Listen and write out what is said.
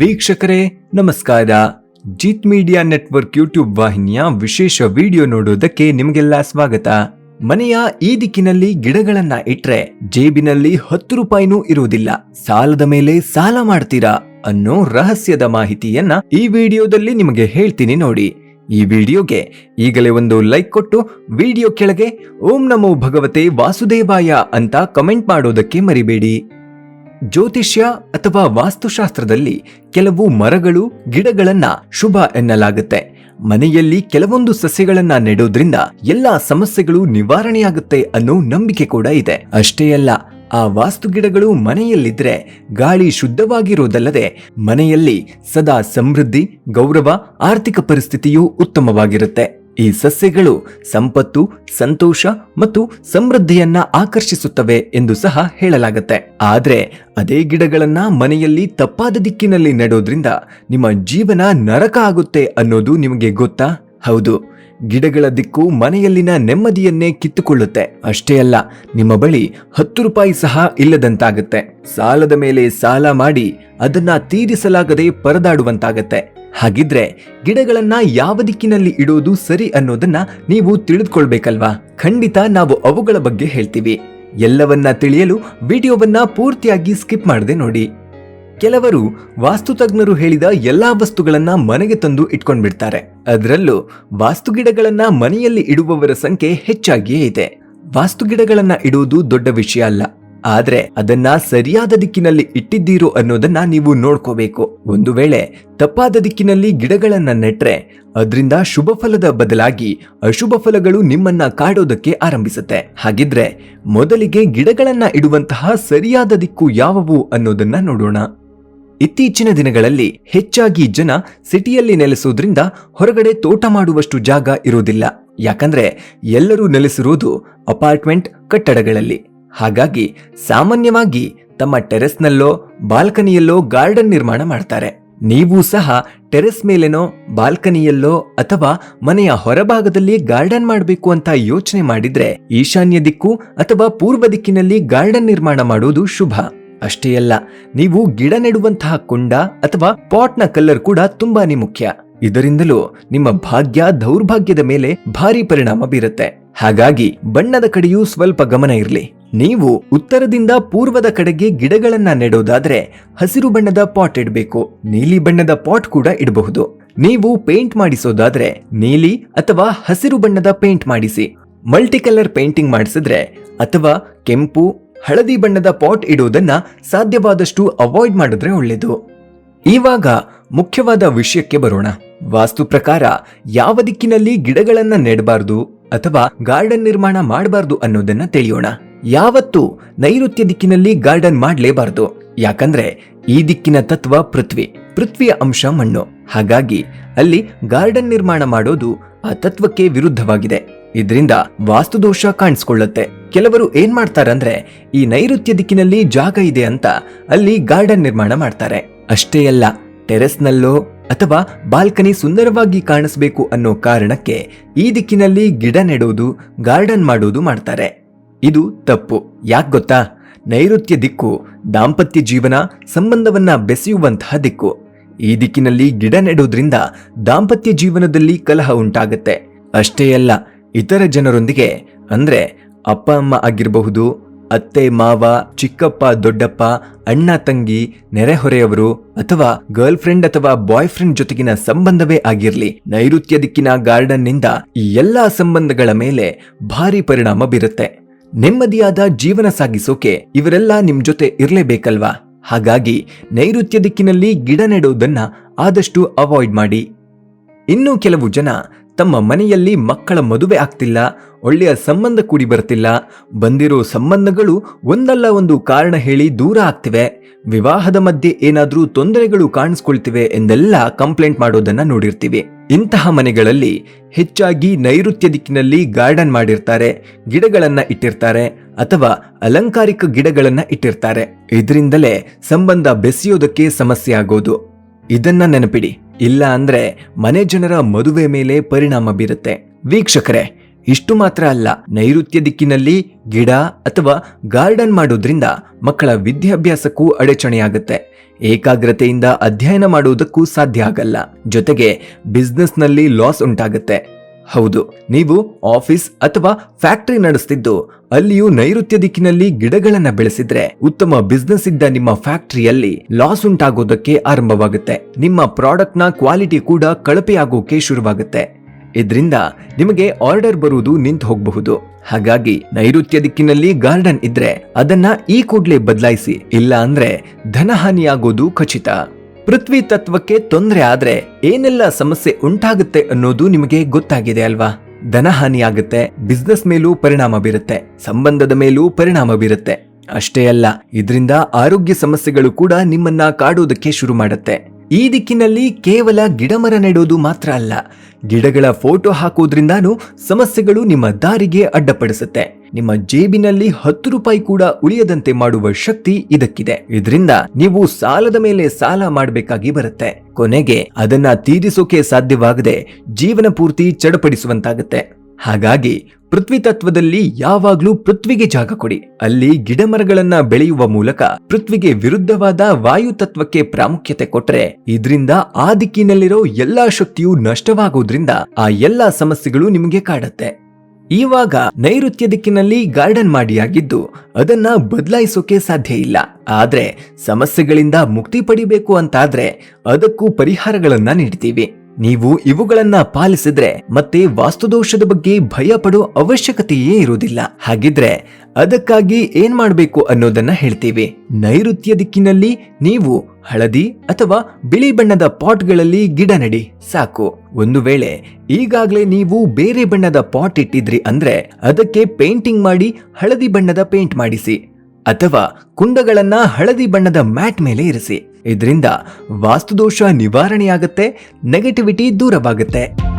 ವೀಕ್ಷಕರೇ, ನಮಸ್ಕಾರ. ಜಿತ್ media network YouTube ವಾಹಿನಿಯ ವಿಶೇಷ ವಿಡಿಯೋ ನೋಡೋದಕ್ಕೆ ನಿಮಗೆಲ್ಲ ಸ್ವಾಗತ. ಮನೆಯ ಈ ದಿಕ್ಕಿನಲ್ಲಿ ಗಿಡಗಳನ್ನ ಇಟ್ರೆ ಜೇಬಿನಲ್ಲಿ ಹತ್ತು ರೂಪಾಯಿನೂ ಇರುವುದಿಲ್ಲ. ಸಾಲದ ಮೇಲೆ ಸಾಲ ಮಾಡ್ತೀರಾ ಅನ್ನೋ ರಹಸ್ಯದ ಮಾಹಿತಿಯನ್ನ ಈ ವಿಡಿಯೋದಲ್ಲಿ ನಿಮಗೆ ಹೇಳ್ತೀನಿ ನೋಡಿ. ಈ ವಿಡಿಯೋಗೆ ಈಗಲೇ ಒಂದು ಲೈಕ್ ಕೊಟ್ಟು ವಿಡಿಯೋ ಕೆಳಗೆ ಓಂ ನಮೋ ಭಗವತೆ ವಾಸುದೇವಾಯ ಅಂತ ಕಮೆಂಟ್ ಮಾಡೋದಕ್ಕೆ ಮರಿಬೇಡಿ. ಜ್ಯೋತಿಷ್ಯ ಅಥವಾ ವಾಸ್ತುಶಾಸ್ತ್ರದಲ್ಲಿ ಕೆಲವು ಮರಗಳು, ಗಿಡಗಳನ್ನ ಶುಭ ಎನ್ನಲಾಗುತ್ತೆ. ಮನೆಯಲ್ಲಿ ಕೆಲವೊಂದು ಸಸ್ಯಗಳನ್ನ ನೆಡೋದ್ರಿಂದ ಎಲ್ಲಾ ಸಮಸ್ಯೆಗಳು ನಿವಾರಣೆಯಾಗುತ್ತೆ ಅನ್ನೋ ನಂಬಿಕೆ ಕೂಡ ಇದೆ. ಅಷ್ಟೇ ಅಲ್ಲ, ಆ ವಾಸ್ತು ಗಿಡಗಳು ಮನೆಯಲ್ಲಿದ್ರೆ ಗಾಳಿ ಶುದ್ಧವಾಗಿರೋದಲ್ಲದೆ ಮನೆಯಲ್ಲಿ ಸದಾ ಸಮೃದ್ಧಿ, ಗೌರವ, ಆರ್ಥಿಕ ಪರಿಸ್ಥಿತಿಯೂ ಉತ್ತಮವಾಗಿರುತ್ತೆ. ಈ ಸಸ್ಯಗಳು ಸಂಪತ್ತು, ಸಂತೋಷ ಮತ್ತು ಸಮೃದ್ಧಿಯನ್ನ ಆಕರ್ಷಿಸುತ್ತವೆ ಎಂದು ಸಹ ಹೇಳಲಾಗುತ್ತೆ. ಆದ್ರೆ ಅದೇ ಗಿಡಗಳನ್ನ ಮನೆಯಲ್ಲಿ ತಪ್ಪಾದ ದಿಕ್ಕಿನಲ್ಲಿ ನೆಡೋದ್ರಿಂದ ನಿಮ್ಮ ಜೀವನ ನರಕ ಆಗುತ್ತೆ ಅನ್ನೋದು ನಿಮಗೆ ಗೊತ್ತಾ? ಹೌದು. ಗಿಡಗಳ ದಿಕ್ಕು ಮನೆಯಲ್ಲಿನ ನೆಮ್ಮದಿಯನ್ನೇ ಕಿತ್ತುಕೊಳ್ಳುತ್ತೆ. ಅಷ್ಟೇ ಅಲ್ಲ, ನಿಮ್ಮ ಬಳಿ ಹತ್ತು ರೂಪಾಯಿ ಸಹ ಇಲ್ಲದಂತಾಗುತ್ತೆ. ಸಾಲದ ಮೇಲೆ ಸಾಲ ಮಾಡಿ ಅದನ್ನ ತೀರಿಸಲಾಗದೆ ಪರದಾಡುವಂತಾಗತ್ತೆ. ಹಾಗಿದ್ರೆ ಗಿಡಗಳನ್ನ ಯಾವ ದಿಕ್ಕಿನಲ್ಲಿ ಇಡೋದು ಸರಿ ಅನ್ನೋದನ್ನ ನೀವು ತಿಳಿದುಕೊಳ್ಬೇಕಲ್ವಾ? ಖಂಡಿತ ನಾವು ಅವುಗಳ ಬಗ್ಗೆ ಹೇಳ್ತೀವಿ. ಎಲ್ಲವನ್ನ ತಿಳಿಯಲು ವಿಡಿಯೋವನ್ನ ಪೂರ್ತಿಯಾಗಿ ಸ್ಕಿಪ್ ಮಾಡದೆ ನೋಡಿ. ಕೆಲವರು ವಾಸ್ತುತಜ್ಞರು ಹೇಳಿದ ಎಲ್ಲಾ ವಸ್ತುಗಳನ್ನ ಮನೆಗೆ ತಂದು ಇಟ್ಕೊಂಡ್ಬಿಡ್ತಾರೆ. ಅದರಲ್ಲೂ ವಾಸ್ತು ಗಿಡಗಳನ್ನ ಮನೆಯಲ್ಲಿ ಇಡುವವರ ಸಂಖ್ಯೆ ಹೆಚ್ಚಾಗಿಯೇ ಇದೆ. ವಾಸ್ತು ಗಿಡಗಳನ್ನ ಇಡುವುದು ದೊಡ್ಡ ವಿಷಯ ಅಲ್ಲ. ಆದ್ರೆ ಅದನ್ನ ಸರಿಯಾದ ದಿಕ್ಕಿನಲ್ಲಿ ಇಟ್ಟಿದ್ದೀರೋ ಅನ್ನೋದನ್ನ ನೀವು ನೋಡ್ಕೋಬೇಕು. ಒಂದು ವೇಳೆ ತಪ್ಪಾದ ದಿಕ್ಕಿನಲ್ಲಿ ಗಿಡಗಳನ್ನ ನೆಟ್ರೆ ಅದರಿಂದ ಶುಭ ಫಲದ ಬದಲಾಗಿ ಅಶುಭ ಫಲಗಳು ನಿಮ್ಮನ್ನ ಕಾಡೋದಕ್ಕೆ ಆರಂಭಿಸುತ್ತೆ. ಹಾಗಿದ್ರೆ ಮೊದಲಿಗೆ ಗಿಡಗಳನ್ನ ಇಡುವಂತಹ ಸರಿಯಾದ ದಿಕ್ಕು ಯಾವುವು ಅನ್ನೋದನ್ನ ನೋಡೋಣ. ಇತ್ತೀಚಿನ ದಿನಗಳಲ್ಲಿ ಹೆಚ್ಚಾಗಿ ಜನ ಸಿಟಿಯಲ್ಲಿ ನೆಲೆಸೋದ್ರಿಂದ ಹೊರಗಡೆ ತೋಟ ಮಾಡುವಷ್ಟು ಜಾಗ ಇರೋದಿಲ್ಲ ಯಾಕಂದ್ರೆ ಎಲ್ಲರೂ ನೆಲೆಸಿರುವುದು ಅಪಾರ್ಟ್ಮೆಂಟ್ ಕಟ್ಟಡಗಳಲ್ಲಿ. ಹಾಗಾಗಿ ಸಾಮಾನ್ಯವಾಗಿ ತಮ್ಮ ಟೆರೆಸ್ನಲ್ಲೋ ಬಾಲ್ಕನಿಯಲ್ಲೋ ಗಾರ್ಡನ್ ನಿರ್ಮಾಣ ಮಾಡ್ತಾರೆ. ನೀವು ಸಹ ಟೆರೆಸ್ ಮೇಲೆನೋ ಬಾಲ್ಕನಿಯಲ್ಲೋ ಅಥವಾ ಮನೆಯ ಹೊರಭಾಗದಲ್ಲಿ ಗಾರ್ಡನ್ ಮಾಡಬೇಕು ಅಂತ ಯೋಚನೆ ಮಾಡಿದ್ರೆ ಈಶಾನ್ಯ ದಿಕ್ಕು ಅಥವಾ ಪೂರ್ವ ದಿಕ್ಕಿನಲ್ಲಿ ಗಾರ್ಡನ್ ನಿರ್ಮಾಣ ಮಾಡುವುದು ಶುಭ. ಅಷ್ಟೇ ಅಲ್ಲ, ನೀವು ಗಿಡ ನೆಡುವಂತಹ ಕುಂಡ ಅಥವಾ ಪಾಟ್ನ ಕಲ್ಲರ್ ಕೂಡ ತುಂಬಾನೇ ಮುಖ್ಯ. ಇದರಿಂದಲೂ ನಿಮ್ಮ ಭಾಗ್ಯ, ದೌರ್ಭಾಗ್ಯದ ಮೇಲೆ ಭಾರಿ ಪರಿಣಾಮ ಬೀರುತ್ತೆ. ಹಾಗಾಗಿ ಬಣ್ಣದ ಕಡೆಯೂ ಸ್ವಲ್ಪ ಗಮನ ಇರಲಿ. ನೀವು ಉತ್ತರದಿಂದ ಪೂರ್ವದ ಕಡೆಗೆ ಗಿಡಗಳನ್ನ ನೆಡೋದಾದ್ರೆ ಹಸಿರು ಬಣ್ಣದ ಪಾಟ್ ಇಡಬೇಕು, ನೀಲಿ ಬಣ್ಣದ ಪಾಟ್ ಕೂಡ ಇಡಬಹುದು. ನೀವು ಪೇಂಟ್ ಮಾಡಿಸೋದಾದ್ರೆ ನೀಲಿ ಅಥವಾ ಹಸಿರು ಬಣ್ಣದ ಪೇಂಟ್ ಮಾಡಿಸಿ. ಮಲ್ಟಿ ಕಲರ್ ಪೇಂಟಿಂಗ್ ಮಾಡಿಸಿದ್ರೆ ಅಥವಾ ಕೆಂಪು ಹಳದಿ ಬಣ್ಣದ ಪಾಟ್ ಇಡೋದನ್ನ ಸಾಧ್ಯವಾದಷ್ಟು ಅವಾಯ್ಡ್ ಮಾಡಿದ್ರೆ ಒಳ್ಳೆಯದು ಇವಾಗ ಮುಖ್ಯವಾದ ವಿಷಯಕ್ಕೆ ಬರೋಣ. ವಾಸ್ತು ಪ್ರಕಾರ ಯಾವ ದಿಕ್ಕಿನಲ್ಲಿ ಗಿಡಗಳನ್ನ ನೆಡಬಾರ್ದು ಅಥವಾ ಗಾರ್ಡನ್ ನಿರ್ಮಾಣ ಮಾಡಬಾರ್ದು ಅನ್ನೋದನ್ನ ತಿಳಿಯೋಣ. ಯಾವತ್ತು ನೈಋತ್ಯ ದಿಕ್ಕಿನಲ್ಲಿ ಗಾರ್ಡನ್ ಮಾಡಲೇಬಾರ್ದು. ಯಾಕಂದ್ರೆ ಈ ದಿಕ್ಕಿನ ತತ್ವ ಪೃಥ್ವಿ, ಪೃಥ್ವಿಯ ಅಂಶ ಮಣ್ಣು. ಹಾಗಾಗಿ ಅಲ್ಲಿ ಗಾರ್ಡನ್ ನಿರ್ಮಾಣ ಮಾಡೋದು ಆ ತತ್ವಕ್ಕೆ ವಿರುದ್ಧವಾಗಿದೆ. ಇದರಿಂದ ವಾಸ್ತುದೋಷ ಕಾಣಿಸ್ಕೊಳ್ಳುತ್ತೆ. ಕೆಲವರು ಏನ್ ಮಾಡ್ತಾರಂದ್ರೆ, ಈ ನೈಋತ್ಯ ದಿಕ್ಕಿನಲ್ಲಿ ಜಾಗ ಇದೆ ಅಂತ ಅಲ್ಲಿ ಗಾರ್ಡನ್ ನಿರ್ಮಾಣ ಮಾಡ್ತಾರೆ. ಅಷ್ಟೇ ಅಲ್ಲ, ಟೆರೆಸ್ನಲ್ಲೋ ಅಥವಾ ಬಾಲ್ಕನಿ ಸುಂದರವಾಗಿ ಕಾಣಿಸ್ಬೇಕು ಅನ್ನೋ ಕಾರಣಕ್ಕೆ ಈ ದಿಕ್ಕಿನಲ್ಲಿ ಗಿಡ ನೆಡೋದು, ಗಾರ್ಡನ್ ಮಾಡೋದು ಮಾಡ್ತಾರೆ. ಇದು ತಪ್ಪು. ಯಾಕೆ ಗೊತ್ತಾ? ನೈಋತ್ಯ ದಿಕ್ಕು ದಾಂಪತ್ಯ ಜೀವನ ಸಂಬಂಧವನ್ನ ಬೆಸೆಯುವಂತಹ ದಿಕ್ಕು. ಈ ದಿಕ್ಕಿನಲ್ಲಿ ಗಿಡ ನೆಡೋದ್ರಿಂದ ದಾಂಪತ್ಯ ಜೀವನದಲ್ಲಿ ಕಲಹ ಉಂಟಾಗುತ್ತೆ. ಅಷ್ಟೇ ಅಲ್ಲ ಇತರ ಜನರೊಂದಿಗೆ, ಅಂದ್ರೆ ಅಪ್ಪ, ಅಮ್ಮ ಆಗಿರಬಹುದು, ಅತ್ತೆ, ಮಾವ, ಚಿಕ್ಕಪ್ಪ, ದೊಡ್ಡಪ್ಪ, ಅಣ್ಣ, ತಂಗಿ, ನೆರೆಹೊರೆಯವರು ಅಥವಾ ಗರ್ಲ್ ಫ್ರೆಂಡ್ ಅಥವಾ ಬಾಯ್ ಫ್ರೆಂಡ್ ಜೊತೆಗಿನ ಸಂಬಂಧವೇ ಆಗಿರ್ಲಿ. ನೈಋತ್ಯ ದಿಕ್ಕಿನ ಗಾರ್ಡನ್ನಿಂದ ಈ ಎಲ್ಲಾ ಸಂಬಂಧಗಳ ಮೇಲೆ ಭಾರಿ ಪರಿಣಾಮ ಬೀರುತ್ತೆ. ನೆಮ್ಮದಿಯಾದ ಜೀವನ ಸಾಗಿಸೋಕೆ ಇವರೆಲ್ಲ ನಿಮ್ ಜೊತೆ ಇರಲೇಬೇಕಲ್ವಾ? ಹಾಗಾಗಿ ನೈಋತ್ಯ ದಿಕ್ಕಿನಲ್ಲಿ ಗಿಡ ನೆಡೋದನ್ನ ಆದಷ್ಟು ಅವಾಯ್ಡ್ ಮಾಡಿ. ಇನ್ನು ಕೆಲವು ಜನ ತಮ್ಮ ಮನೆಯಲ್ಲಿ ಮಕ್ಕಳ ಮದುವೆ ಆಗ್ತಿಲ್ಲ, ಒಳ್ಳೆಯ ಸಂಬಂಧ ಕೂಡಿ ಬರ್ತಿಲ್ಲ. ಬಂದಿರೋ ಸಂಬಂಧಗಳು ಒಂದಲ್ಲ ಒಂದು ಕಾರಣ ಹೇಳಿ ದೂರ ಆಗ್ತಿವೆ. ವಿವಾಹದ ಮಧ್ಯೆ ಏನಾದರೂ ತೊಂದರೆಗಳು ಕಾಣಿಸ್ಕೊಳ್ತಿವೆ ಎಂದೆಲ್ಲ ಕಂಪ್ಲೇಂಟ್ ಮಾಡೋದನ್ನ ನೋಡಿರ್ತೀವಿ. ಇಂತಹ ಮನೆಗಳಲ್ಲಿ ಹೆಚ್ಚಾಗಿ ನೈಋತ್ಯ ದಿಕ್ಕಿನಲ್ಲಿ ಗಾರ್ಡನ್ ಮಾಡಿರ್ತಾರೆ, ಗಿಡಗಳನ್ನ ಇಟ್ಟಿರ್ತಾರೆ, ಅಥವಾ ಅಲಂಕಾರಿಕ ಗಿಡಗಳನ್ನ ಇಟ್ಟಿರ್ತಾರೆ. ಇದರಿಂದಲೇ ಸಂಬಂಧ ಬೆಸೆಯೋದಕ್ಕೆ ಸಮಸ್ಯೆ ಆಗೋದು. ಇದನ್ನ ನೆನಪಿಡಿ. ಇಲ್ಲ ಅಂದ್ರೆ ಮನೆ ಜನರ ಮದುವೆ ಮೇಲೆ ಪರಿಣಾಮ ಬೀರುತ್ತೆ. ವೀಕ್ಷಕರೇ, ಇಷ್ಟು ಮಾತ್ರ ಅಲ್ಲ. ನೈಋತ್ಯ ದಿಕ್ಕಿನಲ್ಲಿ ಗಿಡ ಅಥವಾ ಗಾರ್ಡನ್ ಮಾಡೋದ್ರಿಂದ ಮಕ್ಕಳ ವಿದ್ಯಾಭ್ಯಾಸಕ್ಕೂ ಅಡಚಣೆಯಾಗುತ್ತೆ. ಏಕಾಗ್ರತೆಯಿಂದ ಅಧ್ಯಯನ ಮಾಡುವುದಕ್ಕೂ ಸಾಧ್ಯ ಆಗಲ್ಲ. ಜೊತೆಗೆ ಬಿಸ್ನೆಸ್ನಲ್ಲಿ ಲಾಸ್ ಉಂಟಾಗುತ್ತೆ. ಹೌದು, ನೀವು ಆಫೀಸ್ ಅಥವಾ ಫ್ಯಾಕ್ಟರಿ ನಡೆಸ್ತಿದ್ದು, ಅಲ್ಲಿಯೂ ನೈಋತ್ಯ ದಿಕ್ಕಿನಲ್ಲಿ ಗಿಡಗಳನ್ನ ಬೆಳೆಸಿದ್ರೆ ಉತ್ತಮ ಬಿಸ್ನೆಸ್ ಇದ್ದ ನಿಮ್ಮ ಫ್ಯಾಕ್ಟರಿಯಲ್ಲಿ ಲಾಸ್ ಉಂಟಾಗೋದಕ್ಕೆ ಆರಂಭವಾಗುತ್ತೆ. ನಿಮ್ಮ ಪ್ರಾಡಕ್ಟ್ನ ಕ್ವಾಲಿಟಿ ಕೂಡ ಕಳಪೆಯಾಗೋಕೆ ಶುರುವಾಗುತ್ತೆ. ಇದರಿಂದ ನಿಮಗೆ ಆರ್ಡರ್ ಬರುವುದು ನಿಂತು ಹೋಗಬಹುದು. ಹಾಗಾಗಿ ನೈಋತ್ಯ ದಿಕ್ಕಿನಲ್ಲಿ ಗಾರ್ಡನ್ ಇದ್ರೆ ಅದನ್ನ ಈ ಕೂಡ್ಲೆ ಬದಲಾಯಿಸಿ ಇಲ್ಲ ಅಂದ್ರೆ ಧನಹಾನಿಯಾಗೋದು ಖಚಿತ. ಪೃಥ್ವಿ ತತ್ವಕ್ಕೆ ತೊಂದರೆ ಆದ್ರೆ ಏನೆಲ್ಲ ಸಮಸ್ಯೆ ಉಂಟಾಗುತ್ತೆ ಅನ್ನೋದು ನಿಮಗೆ ಗೊತ್ತಾಗಿದೆ ಅಲ್ವಾ? ಧನಹಾನಿಯಾಗುತ್ತೆ ಬಿಸ್ನೆಸ್ ಮೇಲೂ ಪರಿಣಾಮ ಬೀರುತ್ತೆ, ಸಂಬಂಧದ ಮೇಲೂ ಪರಿಣಾಮ ಬೀರುತ್ತೆ. ಅಷ್ಟೇ ಅಲ್ಲ, ಇದರಿಂದ ಆರೋಗ್ಯ ಸಮಸ್ಯೆಗಳು ಕೂಡ ನಿಮ್ಮನ್ನ ಕಾಡೋದಕ್ಕೆ ಶುರು ಮಾಡುತ್ತೆ. ಈ ದಿಕ್ಕಿನಲ್ಲಿ ಕೇವಲ ಗಿಡಮರ ನೆಡೋದು ಮಾತ್ರ ಅಲ್ಲ. ಗಿಡಗಳ ಫೋಟೋ ಹಾಕೋದ್ರಿಂದಾನೂ ಸಮಸ್ಯೆಗಳು ನಿಮ್ಮ ದಾರಿಗೆ ಅಡ್ಡಪಡಿಸುತ್ತೆ. ನಿಮ್ಮ ಜೇಬಿನಲ್ಲಿ ಹತ್ತು ರೂಪಾಯಿ ಕೂಡ ಉಳಿಯದಂತೆ ಮಾಡುವ ಶಕ್ತಿ ಇದಕ್ಕಿದೆ. ಇದರಿಂದ ನೀವು ಸಾಲದ ಮೇಲೆ ಸಾಲ ಮಾಡಬೇಕಾಗಿ ಬರುತ್ತೆ. ಕೊನೆಗೆ ಅದನ್ನ ತೀರಿಸೋಕೆ ಸಾಧ್ಯವಾಗದೆ ಜೀವನ ಪೂರ್ತಿ ಚಡಪಡಿಸುವಂತಾಗುತ್ತೆ. ಹಾಗಾಗಿ ಪೃಥ್ವಿ ತತ್ವದಲ್ಲಿ ಯಾವಾಗ್ಲೂ ಪೃಥ್ವಿಗೆ ಜಾಗ ಕೊಡಿ. ಅಲ್ಲಿ ಗಿಡಮರಗಳನ್ನ ಬೆಳೆಯುವ ಮೂಲಕ ಪೃಥ್ವಿಗೆ ವಿರುದ್ಧವಾದ ವಾಯು ತತ್ವಕ್ಕೆ ಪ್ರಾಮುಖ್ಯತೆ ಕೊಟ್ರೆ ಇದರಿಂದ ಆ ದಿಕ್ಕಿನಲ್ಲಿರೋ ಎಲ್ಲಾ ಶಕ್ತಿಯು ನಷ್ಟವಾಗೋದ್ರಿಂದ ಆ ಎಲ್ಲಾ ಸಮಸ್ಯೆಗಳು ನಿಮಗೆ ಕಾಡತ್ತೆ. ಇವಾಗ ನೈಋತ್ಯ ದಿಕ್ಕಿನಲ್ಲಿ ಗಾರ್ಡನ್ ಮಾಡಿಯಾಗಿದ್ದು ಅದನ್ನ ಬದಲಾಯಿಸೋಕೆ ಸಾಧ್ಯ ಇಲ್ಲ. ಆದ್ರೆ ಸಮಸ್ಯೆಗಳಿಂದ ಮುಕ್ತಿ ಪಡಿಬೇಕು ಅಂತಾದ್ರೆ ಅದಕ್ಕೂ ಪರಿಹಾರಗಳನ್ನ ನೀಡ್ತೀವಿ. ನೀವು ಇವುಗಳನ್ನ ಪಾಲಿಸಿದ್ರೆ ಮತ್ತೆ ವಾಸ್ತುದೋಷದ ಬಗ್ಗೆ ಭಯ ಪಡೋ ಅವಶ್ಯಕತೆಯೇ ಇರುವುದಿಲ್ಲ. ಹಾಗಿದ್ರೆ ಅದಕ್ಕಾಗಿ ಏನ್ ಮಾಡಬೇಕು ಅನ್ನೋದನ್ನ ಹೇಳ್ತೀವಿ. ನೈಋತ್ಯ ದಿಕ್ಕಿನಲ್ಲಿ ನೀವು ಹಳದಿ ಅಥವಾ ಬಿಳಿ ಬಣ್ಣದ ಪಾಟ್ಗಳಲ್ಲಿ ಗಿಡ ನಡಿ, ಸಾಕು. ಒಂದು ವೇಳೆ ಈಗಾಗ್ಲೇ ನೀವು ಬೇರೆ ಬಣ್ಣದ ಪಾಟ್ ಇಟ್ಟಿದ್ರಿ ಅಂದ್ರೆ ಅದಕ್ಕೆ ಪೇಂಟಿಂಗ್ ಮಾಡಿ ಹಳದಿ ಬಣ್ಣದ ಪೇಂಟ್ ಮಾಡಿಸಿ, ಅಥವಾ ಕುಂಡಗಳನ್ನ ಹಳದಿ ಬಣ್ಣದ ಮ್ಯಾಟ್ ಮೇಲೆ ಇರಿಸಿ. ಇದರಿಂದ ವಾಸ್ತುದೋಷ ನಿವಾರಣೆಯಾಗುತ್ತೆ ನೆಗೆಟಿವಿಟಿ ದೂರವಾಗುತ್ತೆ.